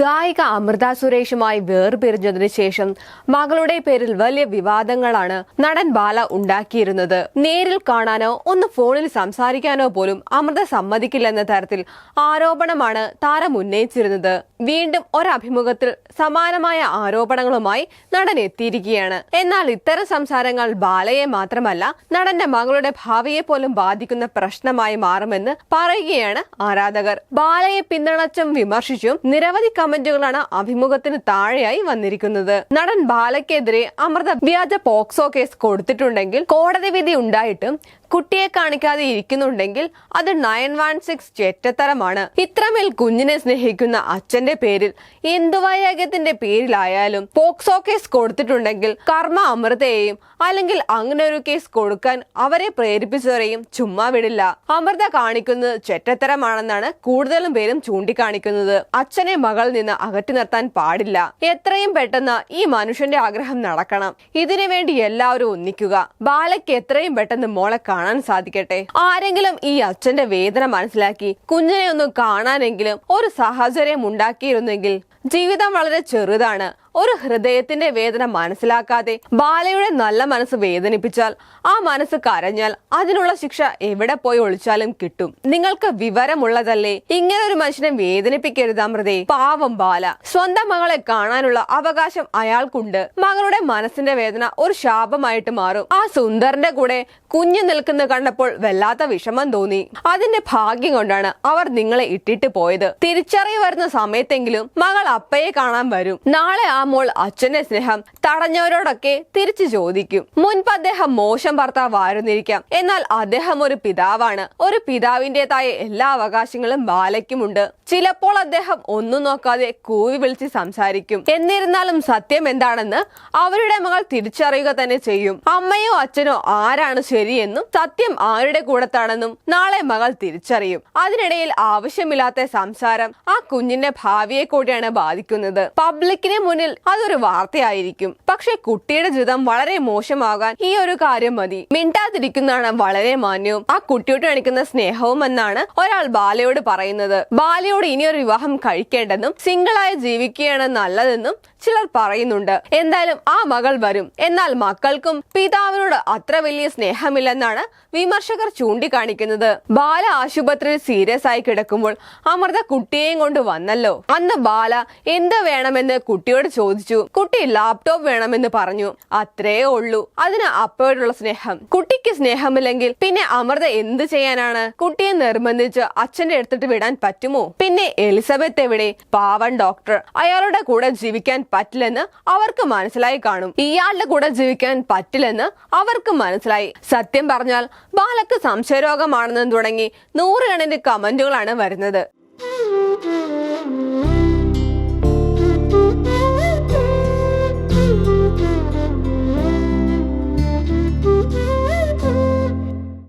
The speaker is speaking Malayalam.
ഗായിക അമൃത സുരേഷുമായി വേർപിരിഞ്ഞതിന് ശേഷം മകളുടെ പേരിൽ വലിയ വിവാദങ്ങളാണ് നടൻ ബാല ഉണ്ടാക്കിയിരുന്നത്. നേരിൽ കാണാനോ ഒന്ന് ഫോണിൽ സംസാരിക്കാനോ പോലും അമൃത സമ്മതിക്കില്ലെന്ന തരത്തിൽ ആരോപണമാണ് താരം ഉന്നയിച്ചിരുന്നത്. വീണ്ടും ഒരഭിമുഖത്തിൽ സമാനമായ ആരോപണങ്ങളുമായി നടൻ എത്തിയിരിക്കുകയാണ്. എന്നാൽ ഇത്തരം സംസാരങ്ങൾ ബാലയെ മാത്രമല്ല നടന്റെ മകളുടെ ഭാവിയെ പോലും ബാധിക്കുന്ന പ്രശ്നമായി മാറുമെന്ന് പറയുകയാണ് ആരാധകർ. ബാലയെ പിന്തുണച്ചും വിമർശിച്ചും നിരവധി കമന്റുകളാണ് അഭിമുഖത്തിന് താഴെയായി വന്നിരിക്കുന്നത്. നടൻ ബാലയ്ക്കെതിരെ അമൃത വ്യാജ പോക്സോ കേസ് കൊടുത്തിട്ടുണ്ടെങ്കിൽ കോടതി വിധി ഉണ്ടായിട്ടും കുട്ടിയെ കാണിക്കാതെ ഇരിക്കുന്നുണ്ടെങ്കിൽ അത് നയൻ വൺ സിക്സ് ചേറ്റത്തരമാണ്. ഇത്രമേൽ കുഞ്ഞിനെ സ്നേഹിക്കുന്ന അച്ഛന്റെ പേരിൽ എന്തു പേരിലായാലും പോക്സോ കേസ് കൊടുത്തിട്ടുണ്ടെങ്കിൽ കർമ്മ അമൃതയെയും അല്ലെങ്കിൽ അങ്ങനെ ഒരു കേസ് കൊടുക്കാൻ അവരെ പ്രേരിപ്പിച്ചവരെയും ചുമ്മാ വിടില്ല. അമൃത കാണിക്കുന്നത് ചെറ്റത്തരമാണെന്നാണ് കൂടുതലും പേരും ചൂണ്ടിക്കാണിക്കുന്നത്. അച്ഛനെ മകളിൽ നിന്ന് അകറ്റി നിർത്താൻ പാടില്ല. എത്രയും പെട്ടെന്ന് ഈ മനുഷ്യന്റെ ആഗ്രഹം നടക്കണം. ഇതിനു വേണ്ടി എല്ലാവരും ഒന്നിക്കുക. ബാലയ്ക്ക് എത്രയും പെട്ടെന്ന് മോളെ കാണാൻ സാധിക്കട്ടെ? ആരെങ്കിലും ഈ അച്ഛന്റെ വേദന മനസ്സിലാക്കി കുഞ്ഞിനെ ഒന്ന് കാണാനെങ്കിലും ഒരു സാഹചര്യം ഉണ്ടാക്കിയിരുന്നെങ്കിൽ ജീവിതം വളരെ ചെറുതാണ്. ഒരു ഹൃദയത്തിന്റെ വേദന മനസ്സിലാക്കാതെ ബാലയുടെ നല്ല മനസ്സ് വേദനിപ്പിച്ചാൽ ആ മനസ്സ് കരഞ്ഞാൽ അതിനുള്ള ശിക്ഷ എവിടെ പോയി ഒളിച്ചാലും കിട്ടും. നിങ്ങൾക്ക് വിവരമുള്ളതല്ലേ? ഇങ്ങനെ ഒരു മനുഷ്യനെ വേദനിപ്പിക്കരുത് അമൃതേ. പാവം ബാല. സ്വന്തം മകളെ കാണാനുള്ള അവകാശം അയാൾക്കുണ്ട്. മകളുടെ മനസ്സിന്റെ വേദന ഒരു ശാപമായിട്ട് മാറും. ആ സുന്ദറിന്റെ കൂടെ കുഞ്ഞു നിൽക്കുന്ന കണ്ടപ്പോൾ വല്ലാത്ത വിഷമം തോന്നി. അതിന്റെ ഭാഗ്യം കൊണ്ടാണ് അവർ നിങ്ങളെ ഇട്ടിട്ട് പോയത്. തിരിച്ചറിയ വരുന്ന സമയത്തെങ്കിലും മകൾ അപ്പയെ കാണാൻ വരും. നാളെ ആ മോൾ അച്ഛന്റെ സ്നേഹം തടഞ്ഞവരോടൊക്കെ തിരിച്ചു ചോദിക്കും. മുൻപ് അദ്ദേഹം മോശം ഭർത്താവായിരുന്നിരിക്കാം. എന്നാൽ അദ്ദേഹം ഒരു പിതാവാണ്. ഒരു പിതാവിന്റേതായ എല്ലാ അവകാശങ്ങളും ബാലയ്ക്കുമുണ്ട്. ചിലപ്പോൾ അദ്ദേഹം ഒന്നും നോക്കാതെ കൂവി വിളിച്ച് സംസാരിക്കും. എന്നിരുന്നാലും സത്യം എന്താണെന്ന് അവരുടെ മകൾ തിരിച്ചറിയുക തന്നെ ചെയ്യും. അമ്മയോ അച്ഛനോ ആരാണ് ശരിയെന്നും സത്യം ആരുടെ കൂടത്താണെന്നും നാളെ മകൾ തിരിച്ചറിയും. അതിനിടയിൽ ആവശ്യമില്ലാത്ത സംസാരം ആ കുഞ്ഞിന്റെ ഭാവിയെ കൂടിയാണ് ബാധിക്കുന്നത്. പബ്ലിക്കിന് മുന്നിൽ അതൊരു വാർത്തയായിരിക്കും. പക്ഷെ കുട്ടിയുടെ ജീവിതം വളരെ മോശമാകാൻ ഈ ഒരു കാര്യം മതി. മിണ്ടാതിരിക്കുന്നതാണ് വളരെ മാന്യവും ആ കുട്ടിയോട് കാണിക്കുന്ന സ്നേഹവും എന്നാണ് ഒരാൾ ബാലയോട് പറയുന്നത്. ബാലയോട് ഇനിയൊരു വിവാഹം കഴിക്കേണ്ടെന്നും സിംഗിളായി ജീവിക്കുകയാണ് നല്ലതെന്നും ചിലർ പറയുന്നുണ്ട് എന്തായാലും ആ മകൾ വരും. എന്നാൽ മക്കൾക്കും പിതാവിനോട് അത്ര വലിയ സ്നേഹമില്ലെന്നാണ് വിമർശകർ ചൂണ്ടിക്കാണിക്കുന്നത്. ബാല ആശുപത്രിയിൽ സീരിയസ് ആയി കിടക്കുമ്പോൾ അമൃത കുട്ടിയെയും കൊണ്ട് വന്നല്ലോ. അന്ന് ബാല എന്ത് വേണമെന്ന് കുട്ടിയോട് ചോദിച്ചു. കുട്ടി ലാപ്ടോപ്പ് വേണമെന്ന് പറഞ്ഞു. അത്രേ ഉള്ളൂ. അതിന് അപ്പോഴുള്ള സ്നേഹം. കുട്ടിക്ക് സ്നേഹമില്ലെങ്കിൽ പിന്നെ അമൃത എന്ത് ചെയ്യാനാണ്? കുട്ടിയെ നിർബന്ധിച്ച് അച്ഛന്റെ എടുത്തിട്ട് വിടാൻ പറ്റുമോ? പിന്നെ എലിസബത്ത് എവിടെ? പാവൻ ഡോക്ടർ. അയാളുടെ കൂടെ ജീവിക്കാൻ പറ്റില്ലെന്ന് അവർക്ക് മനസ്സിലായി കാണും. ഇയാളുടെ കൂടെ ജീവിക്കാൻ പറ്റില്ലെന്ന് അവർക്ക് മനസ്സിലായി. സത്യം പറഞ്ഞാൽ ബാലക്ക് സംശയരോഗമാണെന്ന് തുടങ്ങി നൂറുകണക്കിന് കമന്റുകളാണ് വരുന്നത്.